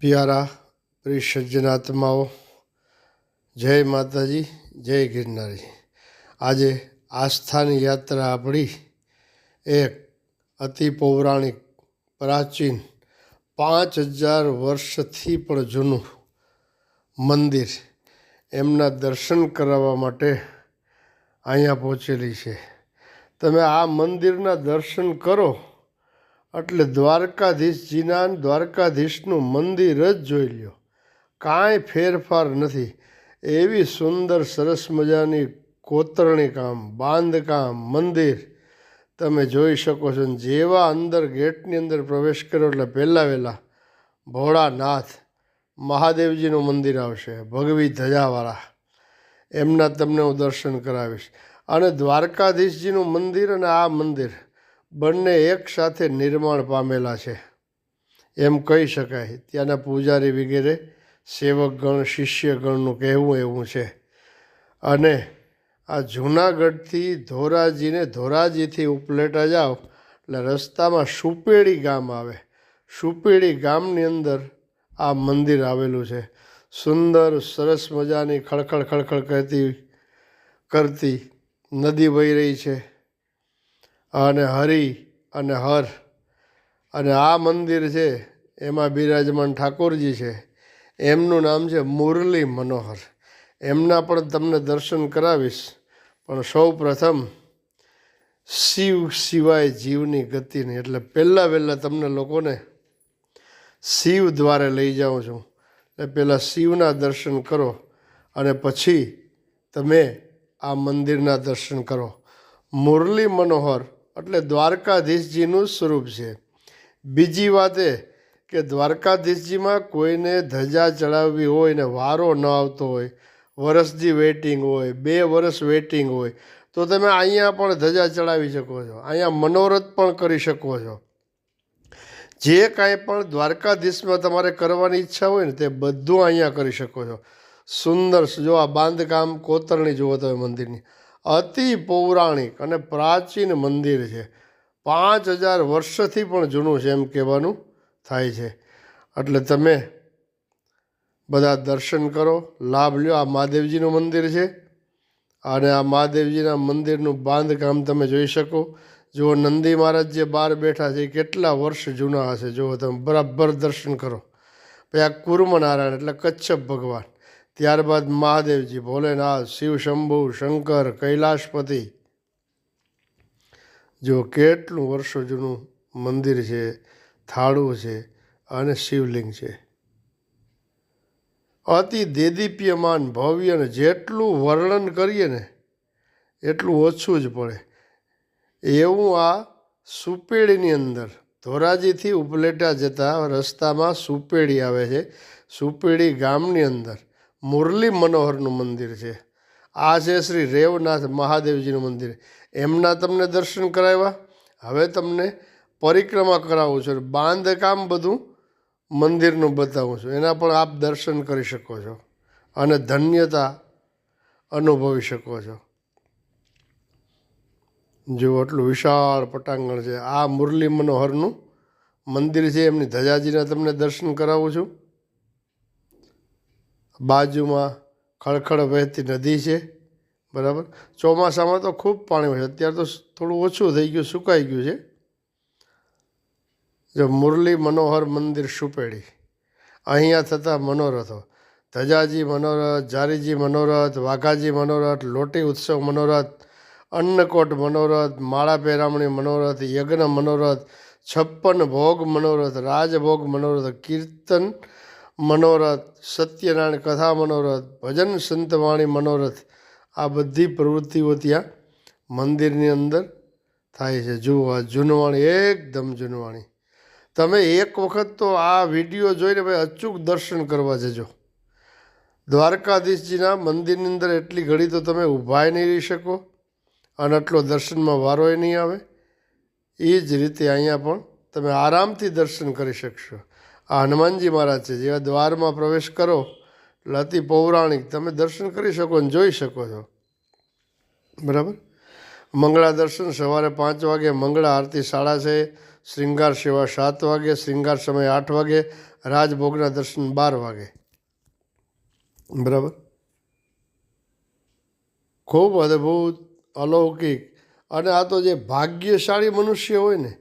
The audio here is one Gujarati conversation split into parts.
પ્યારા પ્રિય સજ્જનાત્માઓ જય માતાજી, જય ગિરનારી. આજે આસ્થાની યાત્રા આપણી એક અતિ પૌરાણિક, પ્રાચીન, પાંચ હજાર વર્ષથી પણ જૂનું મંદિર એમના દર્શન કરાવવા માટે અહીંયા પહોંચેલી છે. તમે આ મંદિરના દર્શન કરો એટલે દ્વારકાધીશજીના દ્વારકાધીશનું મંદિર જ જોઈ લ્યો. કાંઈ ફેરફાર નથી. એવી સુંદર, સરસ મજાની કોતરણી કામ, બાંધકામ, મંદિર તમે જોઈ શકો છો. જેવા અંદર ગેટની અંદર પ્રવેશ કર્યો એટલે પહેલાં વહેલા ભોળાનાથ મહાદેવજીનું મંદિર આવશે, ભગવી ધજાવાળા. એમના તમને હું દર્શન કરાવીશ. અને દ્વારકાધીશજીનું મંદિર અને આ મંદિર બંને એક સાથે નિર્માણ પામેલા છે. એમ કહી શકાય. ત્યાંના પૂજારી વગેરે સેવકગણ, શિષ્યગણનું કહેવું એવું છે. અને આ જૂનાગઢથી ધોરાજીને ધોરાજીથી ઉપલેટા જાઓ, એટલે રસ્તામાં સુપેડી ગામ આવે. સુપેડી ગામની અંદર આ મંદિર આવેલું છે. સુંદર, સરસ મજાની ખળખળ ખળખળ કરતી કરતી નદી વહી રહી છે. અને હરિ અને હર. અને આ મંદિર છે, એમાં બિરાજમાન ઠાકોરજી છે. એમનું નામ છે મુરલી મનોહર. એમના પણ તમને દર્શન કરાવીશ. પણ સૌ પ્રથમ શિવ સિવાય જીવની ગતિની એટલે પહેલાં વહેલાં તમને લોકોને શિવ દ્વારે લઈ જાઉં છું. એટલે પહેલાં શિવના દર્શન કરો અને પછી તમે આ મંદિરના દર્શન કરો. મુરલી મનોહર એટલે દ્વારકાધીશજીનું સ્વરૂપ છે. બીજી વાત એ કે દ્વારકાધીશજીમાં કોઈને ધજા ચડાવવી હોય ને વારો ન આવતો હોય વરસથી વેઇટિંગ હોય, બે વર્ષ વેઇટિંગ હોય, તો તમે અહીંયા પણ ધજા ચડાવી શકો છો. અહીંયા મનોરથ પણ કરી શકો છો. જે કાંઈ પણ દ્વારકાધીશમાં તમારે કરવાની ઈચ્છા હોય ને તે બધું અહીંયા કરી શકો છો. સુંદર, જો આ બાંધકામ કોતરણી જુઓ તમે મંદિરની અતિ પૌરાણિક અને પ્રાચીન મંદિર છે. પાંચ હજાર વર્ષથી પણ જૂનું છે એમ કહેવાનું થાય છે. એટલે તમે બધા દર્શન કરો, લાભ લ્યો. આ મહાદેવજીનું મંદિર છે. અને આ મહાદેવજીના મંદિરનું બાંધકામ તમે જોઈ શકો. જુઓ નંદી મહારાજ જે બહાર બેઠા છે એ કેટલા વર્ષ જૂના હશે. જુઓ તમે બરાબર દર્શન કરો. પછી આ કુર્મનારાયણ એટલે કચ્છપ ભગવાન. ત્યારબાદ મહાદેવજી ભોલેનાથ, શિવ શંભુ, શંકર, કૈલાશપતિ. જો કેટલું વર્ષો જૂનું મંદિર છે, થાળું છે અને શિવલિંગ છે. અતિ દેદીપ્યમાન ભવ્ય ને જેટલું વર્ણન કરીએ ને, એટલું ઓછું જ પડે. એવું આ સુપેડીની અંદર, ધોરાજીથી ઉપલેટા જતા રસ્તામાં સુપેડી આવે છે. સુપેડી ગામની અંદર મુરલી મનોહરનું મંદિર છે. આ છે શ્રી રેવનાથ મહાદેવજીનું મંદિર. એમના તમને દર્શન કરાવ્યા. હવે તમને પરિક્રમા કરાવું છું. બાંધકામ બધું મંદિરનું બતાવું છું. એના પણ આપ દર્શન કરી શકો છો અને ધન્યતા અનુભવી શકો છો. જો આટલું વિશાળ પટાંગણ છે. આ મુરલી મનોહરનું મંદિર છે. એમની ધજાજીના તમને દર્શન કરાવું છું. બાજુમાં ખળખળ વહેતી નદી છે, બરાબર? ચોમાસામાં તો ખૂબ પાણી હોય અત્યારે તો થોડું ઓછું થઈ ગયું, સુકાઈ ગયું છે. જો મુરલી મનોહર મંદિર સુપેડી, અહીંયા થતા મનોરથો, ધજાજી મનોરથ, જારીજી મનોરથ, વાઘાજી મનોરથ, લોટી ઉત્સવ મનોરથ, અન્નકોટ મનોરથ, માળા પહેરામણી મનોરથ, યજ્ઞ મનોરથ, છપ્પન ભોગ મનોરથ, રાજભોગ મનોરથ, કીર્તન મનોરથ, સત્યનારાયણ કથા મનોરથ, ભજન સંતવાણી મનોરથ, આ બધી પ્રવૃત્તિઓ ત્યાં મંદિરની અંદર થાય છે. જુઓ, આ જૂનવાણી, એકદમ જૂનવાણી. તમે એક વખત તો આ વીડિયો જોઈને ભાઈ અચૂક દર્શન કરવા જજો. દ્વારકાધીશજીના મંદિરની અંદર એટલી ઘડી તો તમે ઊભાય નહીં રહી શકો અને આટલો દર્શનમાં વારોય નહીં આવે. એ જ રીતે અહીંયા પણ તમે આરામથી દર્શન કરી શકશો. આ હનુમાનજી મહારાજ છે, જેવા દ્વારમાં પ્રવેશ કરો, એટલે અતિ પૌરાણિક. તમે દર્શન કરી શકો અને જોઈ શકો છો. બરાબર? મંગળા દર્શન સવારે પાંચ વાગે, મંગળા આરતી સાડા છે શ્રૃંગાર સેવા સાત વાગે શ્રૃંગાર સમય આઠ વાગે, રાજભોગના દર્શન બાર વાગે. બરાબર? ખૂબ અદ્ભુત, અલૌકિક અને આ તો જે ભાગ્યશાળી મનુષ્ય હોય ને,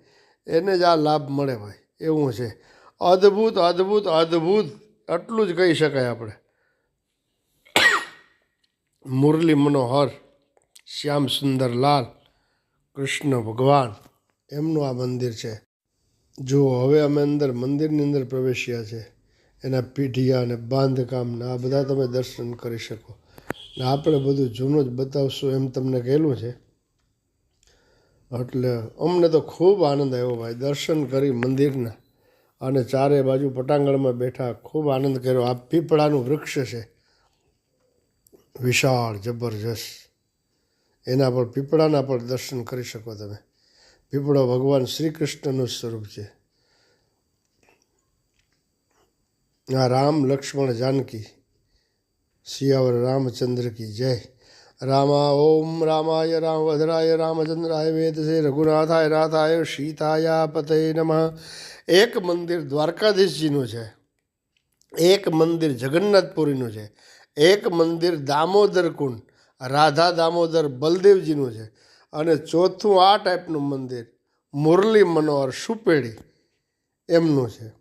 એને જ આ લાભ મળે ભાઈ, એવું છે. અદ્ભુત અદ્ભુત અદ્ભુત. આટલું જ કહી શકાય આપણે. મુરલી મનોહર, શ્યામ સુંદર લાલ, કૃષ્ણ ભગવાન, એમનું આ મંદિર છે. જુઓ, હવે અમે અંદર મંદિરની અંદર પ્રવેશ્યા છે. એના પીઢિયા અને બાંધકામ ને આ બધા તમે દર્શન કરી શકો. ને આપણે બધું જૂનું જ બતાવશું એમ તમને કહેલું છે. એટલે અમને તો ખૂબ આનંદ આવ્યો ભાઈ, દર્શન કરી મંદિરના. અને ચારે બાજુ પટાંગણમાં બેઠા ખૂબ આનંદ કર્યો. આ પીપળાનું વૃક્ષ છે. વિશાળ, જબરજસ્ત. એના પર પીપળાના પણ દર્શન કરી શકો તમે. પીપળો ભગવાન શ્રી કૃષ્ણનું સ્વરૂપ છે. આ રામ લક્ષ્મણ જાનકી સિયાવર રામચંદ્ર કી જય. રામા ઓમ રામાય રામભદ્રાય રામચંદ્રાય વેદસે રઘુનાથાય નાથાય સીતાયા પતે નમઃ એક મંદિર દ્વારકાધીશજીનું છે એક મંદિર જગન્નાથપુરીનું છે એક મંદિર દામોદર કુંડ રાધા દામોદર બલદેવજીનું છે અને ચોથું આ ટાઈપનું મંદિર, મુરલી મનોહર સુપેડી, એમનું છે.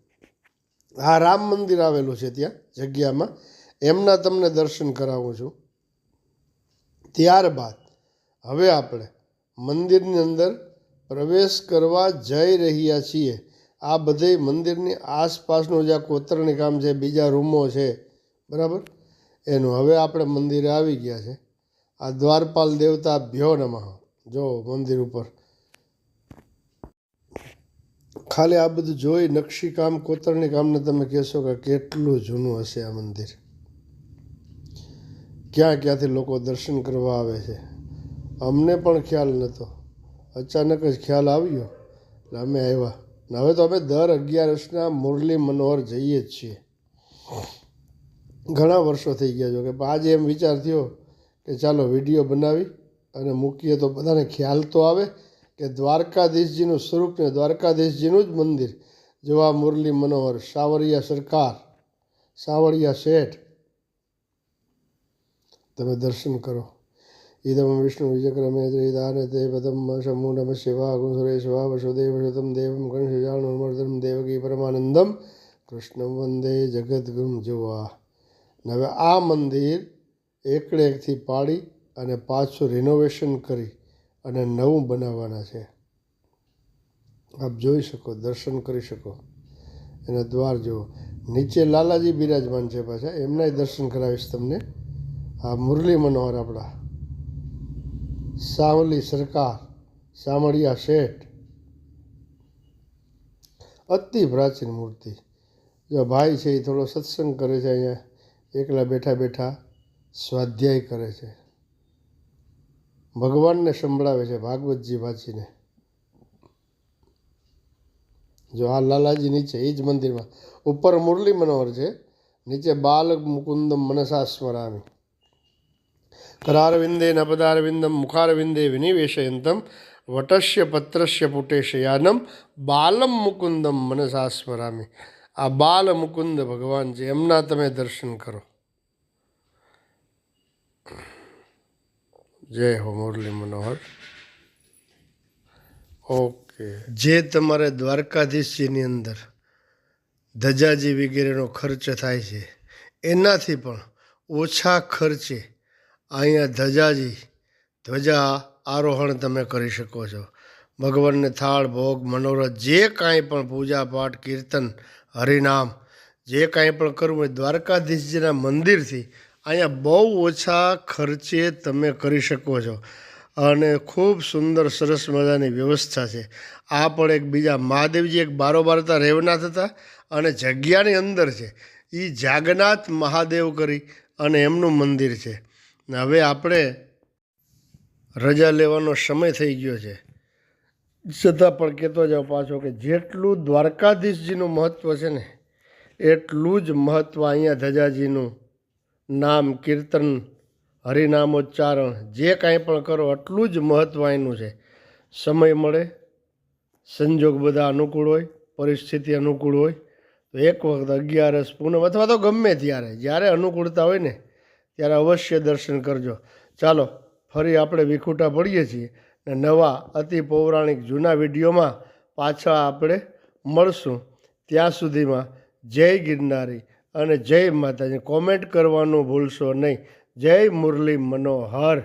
આ રામ મંદિર આવેલું છે ત્યાં, જગ્યામાં. એમના તમને દર્શન કરાવું છું. ત્યારબાદ હવે આપણે મંદિરની અંદર પ્રવેશ કરવા જઈ રહ્યા છીએ. આ બધે મંદિરની આસપાસનું જ્યાં કોતરણી કામ છે, બીજા રૂમો છે, બરાબર? એનું હવે આપણે મંદિરે આવી ગયા છે. આ દ્વારપાલ દેવતા ભ્યો નમઃ. જો મંદિર ઉપર. ખાલી આ બધું જોઈ નકશી કામ કોતરણી કામને તમે કહેશો કે કેટલું જૂનું હશે આ મંદિર. ક્યાં ક્યાંથી લોકો દર્શન કરવા આવે છે? અમને પણ ખ્યાલ નહોતો અચાનક જ ખ્યાલ આવ્યો. એટલે અમે આવ્યા. ને હવે તો અમે દર અગિયારસના મુરલી મનોહર જઈએ જ છીએ. ઘણા વર્ષો થઈ ગયા જો કે આજે એમ વિચાર થયો કે ચાલો વીડિયો બનાવી અને મૂકીએ તો બધાને ખ્યાલ તો આવે કે દ્વારકાધીશજીનું સ્વરૂપ ને દ્વારકાધીશજીનું જ મંદિર. જેવા મુરલી મનોહર, સાવરિયા સરકાર, સાવરિયા શેઠ તમે દર્શન કરો ઇદમ વિષ્ણુ વિજક્રમે ત્રિદાને તે પદમ શમુ નમ શિવા ગુણસુરેશ્વા વસુદેવ સુતમ દેવમ ગણેશાણુમર્દમ દેવકી પરમાનંદમ કૃષ્ણ વંદે જગદગુમ જોવા હવે આ મંદિર એકડે એકથી પાડી અને પાછું રિનોવેશન કરી અને નવું બનાવવાના છે આપ જોઈ શકો દર્શન કરી શકો એના દ્વાર જુઓ નીચે લાલાજી બિરાજમાન છે પાછા એમનાય દર્શન કરાવીશ તમને આ મુરલી મનોહર આપણા. સાવલી સરકાર સામળિયા શેઠ. અતિ પ્રાચીન મૂર્તિ. જો ભાઈ છે એ થોડો સત્સંગ કરે છે અહીંયા, એકલા બેઠા બેઠા સ્વાધ્યાય કરે છે. ભગવાનને સંભળાવે છે ભાગવતજી વાંચીને. જો આ લાલાજી નીચે, એ જ મંદિરમાં. ઉપર મુરલી મનોહર છે, નીચે બાલક મુકુંદમ મનસા સ્મરામી કરારવિંદે નપદારવિંદમ મુખારવિંદે વિનિવેશયંતમ વટસ્ય પત્રસ્ય પુટેશયાનમ બાલમ મુકુંદમ મનસા સ્મરામી આ બાલ મુકુંદ ભગવાન છે એમના તમે દર્શન કરો જય હો મુરલી મનોહર ઓકે જે તમારે દ્વારકાધીશજીની અંદર ધજાજી વગેરેનો ખર્ચ થાય છે, એનાથી પણ ઓછા ખર્ચે અહીંયા ધજાજી ધ્વજા આરોહણ તમે કરી શકો છો. ભગવાનને થાળ, ભોગ, મનોરથ, જે કાંઈ પણ પૂજા પાઠ, કીર્તન, હરિનામ, જે કાંઈ પણ કરવું હોય, દ્વારકાધીશજીના મંદિરથી અહીંયા બહુ ઓછા ખર્ચે તમે કરી શકો છો. અને ખૂબ સુંદર, સરસ મજાની વ્યવસ્થા છે. આ પણ એક બીજા મહાદેવજી એક બારોબાર હતા રેવનાથ હતા અને જગ્યાની અંદર છે. એ જાગનાથ મહાદેવ કરી અને એમનું મંદિર છે. ને હવે આપણે રજા લેવાનો સમય થઈ ગયો છે. છતાં પણ કહેતો જાઉં પાછો કે જેટલું દ્વારકાધીશજીનું મહત્ત્વ છે ને, એટલું જ મહત્ત્વ અહીંયા ધજાજીનું નામ, કીર્તન, હરિનામોચ્ચારણ, જે કાંઈ પણ કરો, એટલું જ મહત્ત્વ એનું છે. સમય મળે, સંજોગ બધા અનુકૂળ હોય, પરિસ્થિતિ અનુકૂળ હોય, તો એક વખત અગિયારસ પૂનમ અથવા તો ગમે ત્યારે, જ્યારે અનુકૂળતા હોય ને ત્યારે અવશ્ય દર્શન કરજો. ચાલો, ફરી આપણે વિખૂટા પડીએ છીએ ને નવા અતિ પૌરાણિક જૂના વિડીયોમાં પાછા આપણે મળશું. ત્યાં સુધીમાં જય ગિરનારી અને જય માતાજી. કોમેન્ટ કરવાનું ભૂલશો નહીં. જય મુરલી મનોહર.